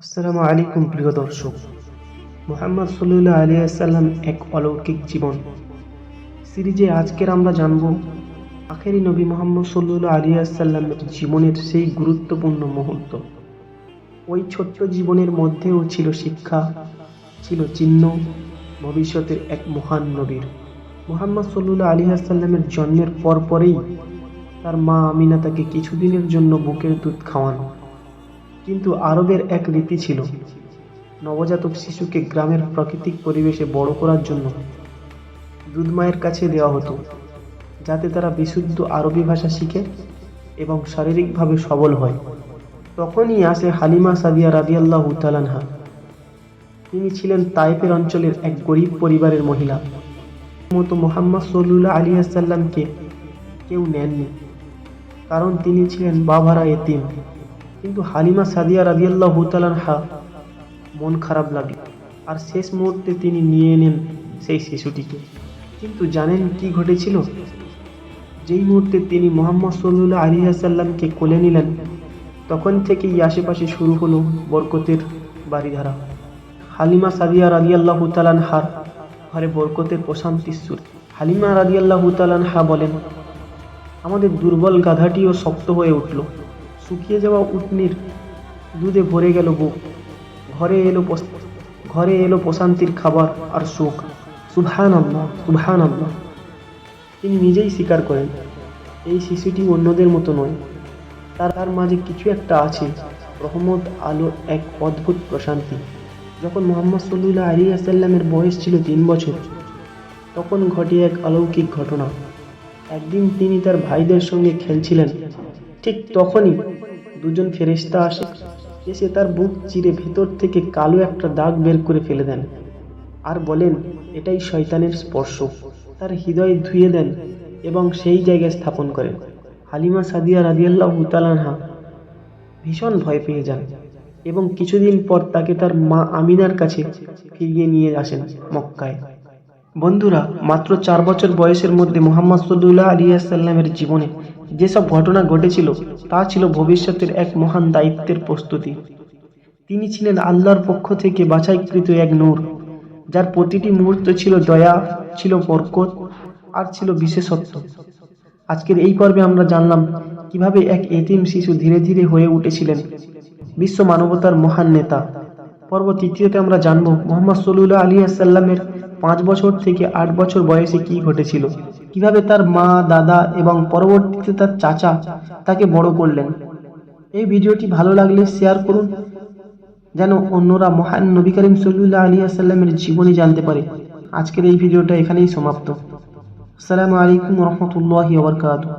আসসালামু আলাইকুম, প্রিয় দর্শক। মোহাম্মদ সল্লুল্লাহ আলী আসাল্লাম এক অলৌকিক জীবন। সিরিজে আজকের আমরা জানব, আখেরি নবী মোহাম্মদ সল্লুল্লাহ আলী আসাল্লামের জীবনের সেই গুরুত্বপূর্ণ মুহূর্ত। ওই ছোট্ট জীবনের মধ্যেও ছিল শিক্ষা, ছিল চিহ্ন, ভবিষ্যতের এক মহান নবীর। মোহাম্মদ সল্লুল্লাহ আলী আসাল্লামের জন্মের পরপরেই তার মা আমিনা তাকে কিছুদিনের জন্য বুকের দুধ খাওয়ান কিন্তু আরবের এক রীতি ছিল। নবজাতক শিশুকে গ্রামের প্রাকৃতিক পরিবেশে বড় করার জন্য দুধ মায়ের কাছে দেওয়া হতো, যাতে তারা বিশুদ্ধ আরবি ভাষা শিখে এবং শারীরিকভাবে সবল হয়। তখনই আসে হালিমা সাদিয়া রাদিয়াল্লাহ তালানহা তিনি ছিলেন তাইপের অঞ্চলের এক গরিব পরিবারের মহিলা। মতো মোহাম্মদ সল্লুল্লাহ আলী আসাল্লামকে কেউ নেননি, কারণ তিনি ছিলেন বাবারা এতিম। কিন্তু হালিমা সাদিয়া রাদিয়াল্লাহু তাআলাহা মন খারাপ লাগল আর শেষ মুহূর্তে তিনি নিয়ে নেন সেই শিশুটিকে। কিন্তু জানেন কি ঘটেছিল? যেই মুহূর্তে তিনি মোহাম্মদ সল্লুল্লাহ আলী সাল্লামকে কোলে নিলেন, তখন থেকেই আশেপাশে শুরু হলো বরকতের বাড়িধারা। হালিমা সাদিয়া রাদিয়াল্লাহু তাআলাহার ঘরে বরকতের প্রশান্তির সুর হালিমা রাদিয়াল্লাহু তাআলাহা বলেন, আমাদের দুর্বল গাধাটিও শক্ত হয়ে উঠল। শুকিয়ে যাওয়া উটনির দুধে ভরে গেল বুক ঘরে এলো ঘরে এলো প্রশান্তির খাবার আর সুখ সুবহান আল্লাহ তিনি নিজেই স্বীকার করেন, এই শিশুটি অন্যদের মতো নয়। তার তার মাঝে কিছু একটা আছে, রহমত, আলো, এক অদ্ভুত প্রশান্তি। যখন মোহাম্মদ সল্লুল্লাহ আলী আসাল্লামের বয়স ছিল তিন বছর, তখন ঘটে এক অলৌকিক ঘটনা। একদিন তিনি তার ভাইদের সঙ্গে খেলছিলেন। ঠিক তখনই দুজন ফেরেশতা আসে। এসে তার বুক চিরে ভেতর থেকে কালো একটা দাগ বের করে ফেলে দেন আর বলেন, এটাই শয়তানের স্পর্শ। তার হৃদয় ধুয়ে দেন এবং সেই জায়গায় স্থাপন করেন। হালিমা সাদিয়া রাদিয়াল্লাহ তালানহা ভীষণ ভয় পেয়ে যান এবং কিছুদিন পর তাকে তার মা আমিনার কাছে ফিরিয়ে নিয়ে আসেন মক্কায়। বন্ধুরা, মাত্র চার বছর বয়সের মধ্যে মোহাম্মদ সল্লুল্লাহ আলিয়া সাল্লামের জীবনে যেসব ঘটনা ঘটেছিল, তা ছিল ভবিষ্যতের এক মহান দায়িত্বের প্রস্তুতি। তিনি ছিলেন আল্লাহর পক্ষ থেকে বাছাইকৃত এক নূর, যার প্রতিটি মুহূর্ত ছিল দয়া, ছিল বরকত, আর ছিল বিশেষত্ব। আজকের এই পর্বে আমরা জানলাম কীভাবে এক এতিম শিশু ধীরে ধীরে হয়ে উঠেছিলেন বিশ্ব মানবতার মহান নেতা। পর্ব তৃতীয়তে আমরা জানব, মোহাম্মদ সল্লুল্লাহ আলী আসাল্লামের পাঁচ বছর থেকে আট বছর বয়সে কি ঘটেছিল? কীভাবে তার মা, দাদা এবং পরবর্তীতে তার চাচা তাকে বড় করলেন? এই ভিডিওটি ভালো লাগলে শেয়ার করুন, যেন অন্যরা মহান নবী করিম সল্লুল্লাহ আলী আসাল্লামের জীবনী জানতে পারে। আজকের এই ভিডিওটা এখানেই সমাপ্ত। আসসালামু আলাইকুম রহমতুল্লাহি ওবরকাতুহ